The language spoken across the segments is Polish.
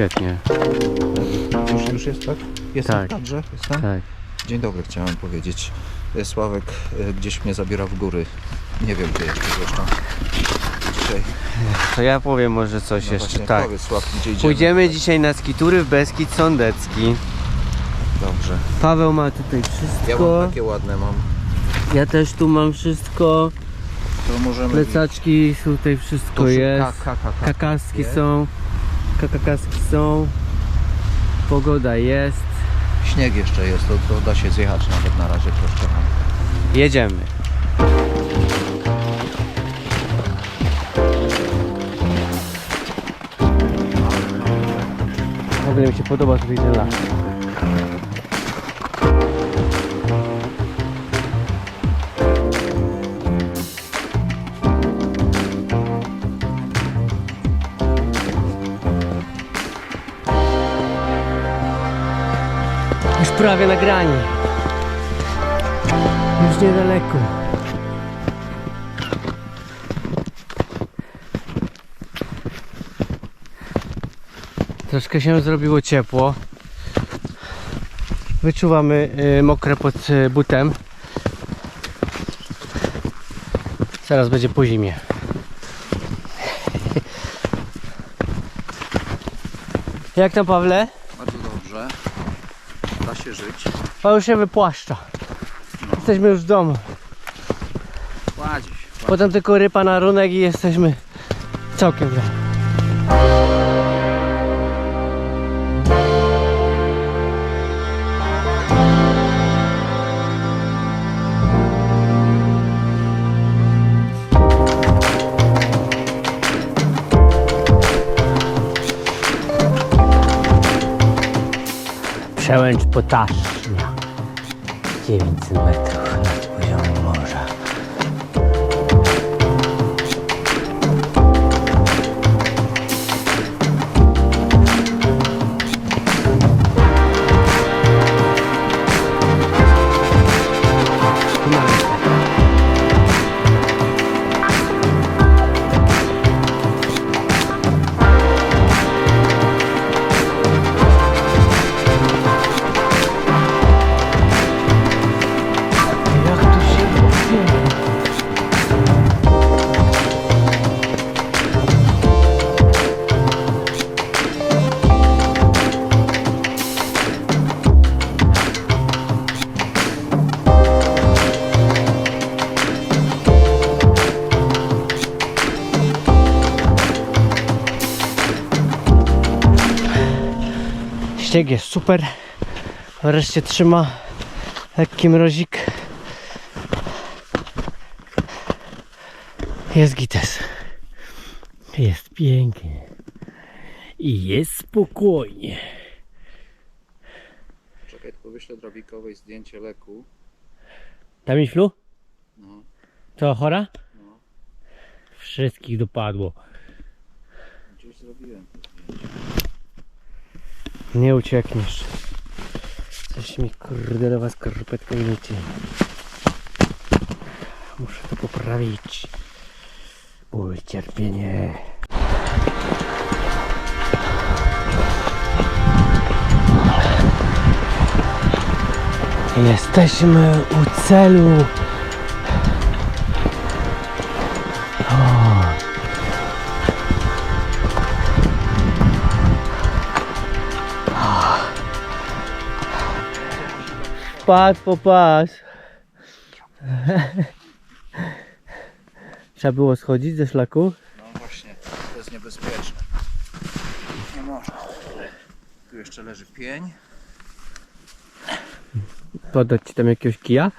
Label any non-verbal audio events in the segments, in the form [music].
świetnie. Już, już jest, tak? Jestem Tak. w kadrze? Jestem? Tak. Dzień dobry, chciałem powiedzieć. E, Sławek e, gdzieś mnie zabiera w góry. Nie wiem gdzie jeszcze zresztą. Dzisiaj. To ja powiem może coś No jeszcze. Tak. Powiedz gdzie idziemy. Pójdziemy dzisiaj na skitury w Beskid Sądecki. Dobrze. Paweł ma tutaj Ja wszystko. mam takie ładne mam. Ja też tu mam wszystko. To możemy... Plecaczki, tutaj wszystko jest. Ka, ka, ka, ka. Kakaski są. Kakakaski są. Pogoda jest. Śnieg jeszcze jest, to, to da się zjechać nawet na razie troszkę. Jedziemy. W ogóle mi się podoba tutaj ten las. Prawie na grani. Już niedaleko. Troszkę się zrobiło ciepło. Wyczuwamy y, mokre pod y, butem. Zaraz będzie po zimie. [laughs] Jak tam Pawle? Bardzo dobrze. Da się żyć. Paweł się wypłaszcza. Jesteśmy już w domu. Kładziś. Potem tylko rypa na runek i jesteśmy całkiem w domu. Przełęcz Potasznia 900 metrów Śnieg jest super. Wreszcie trzyma lekki mrozik. Jest gites. Jest pięknie. I jest spokojnie. Czekaj, tylko wyślę Drabikowej zdjęcie leku. Tamiflu? No. To chora? No. Wszystkich dopadło. Gdzieś zrobiłem. Nie uciekniesz. Coś mi kurde do was skarpetką leci. Muszę to poprawić. Ból, cierpienie. Jesteśmy u celu. Patrz, popatrz. Trzeba było schodzić ze szlaku. No właśnie, to jest niebezpieczne. Nie można. Tu jeszcze leży pień. Podać ci tam jakiegoś kija.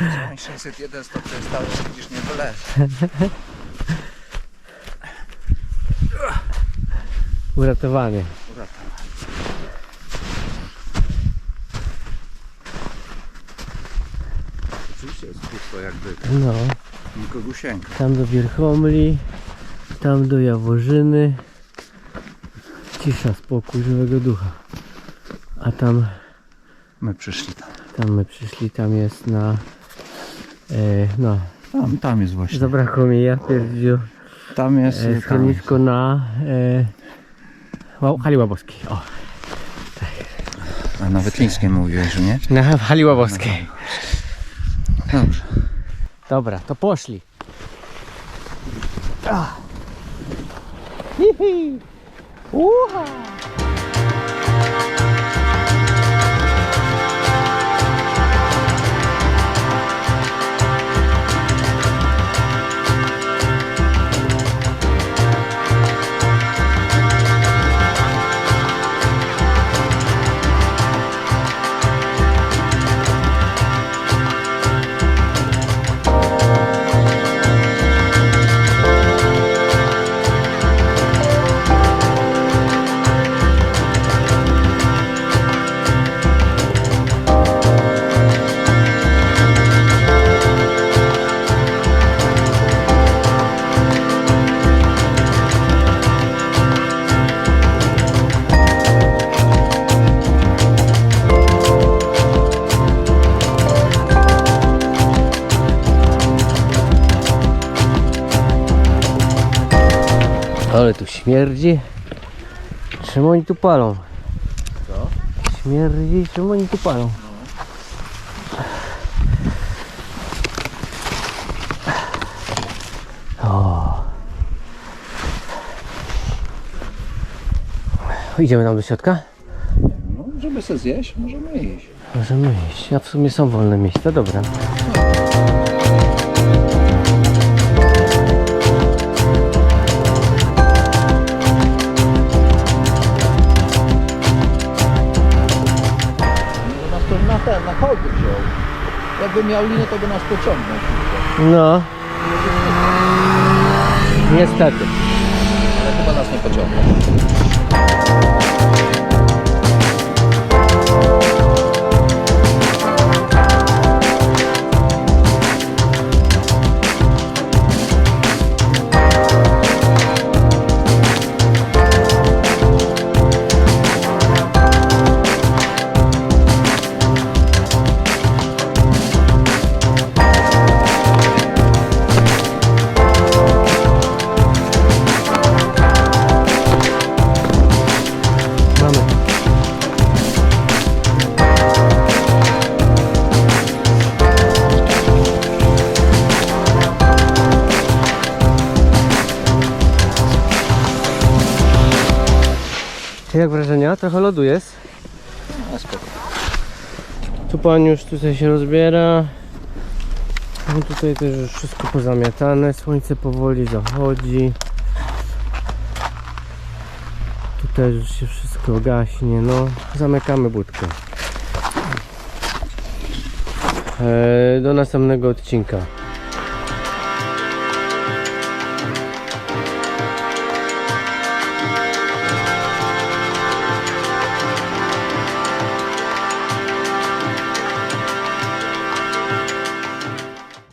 Dziewięć 601 stopni stały, widzisz, nie wyleży. Uratowany. Uratowany. Oczywiście jest pusto jakby No, Nikogusieńka. tam do Wierchomli, tam do Jaworzyny. Cisza, spokój żywego ducha. A tam, My przyszli tam. tam my przyszli, tam jest na... E, no, Tam, tam jest właśnie. zabrakło mi, ja pierdziu. Tam jest. E, schronisko na... E, Hali Łabowskiej. O, A nawet chińskie mówiłeś, że nie? na Hali Łabowskiej. Dobrze. Dobra, to poszli. Ah. Hihi. Uha. Śmierdzi. Czemu oni tu palą? Co? Śmierdzi, czemu oni tu palą? O. Idziemy tam do środka? No, żeby sobie zjeść, możemy iść. Możemy iść. A w sumie są wolne miejsca, dobra. Na hołdy wziął. Jakby miał linę, to by nas pociągnął. No. Niestety. Ale chyba nas nie pociągnął. Jak wrażenia? Trochę lodu jest. A spoko. Tu pan już tutaj się rozbiera. No tutaj też już wszystko pozamiatane. Słońce powoli zachodzi. Tutaj już się wszystko gaśnie. No, zamykamy budkę. E, do następnego odcinka.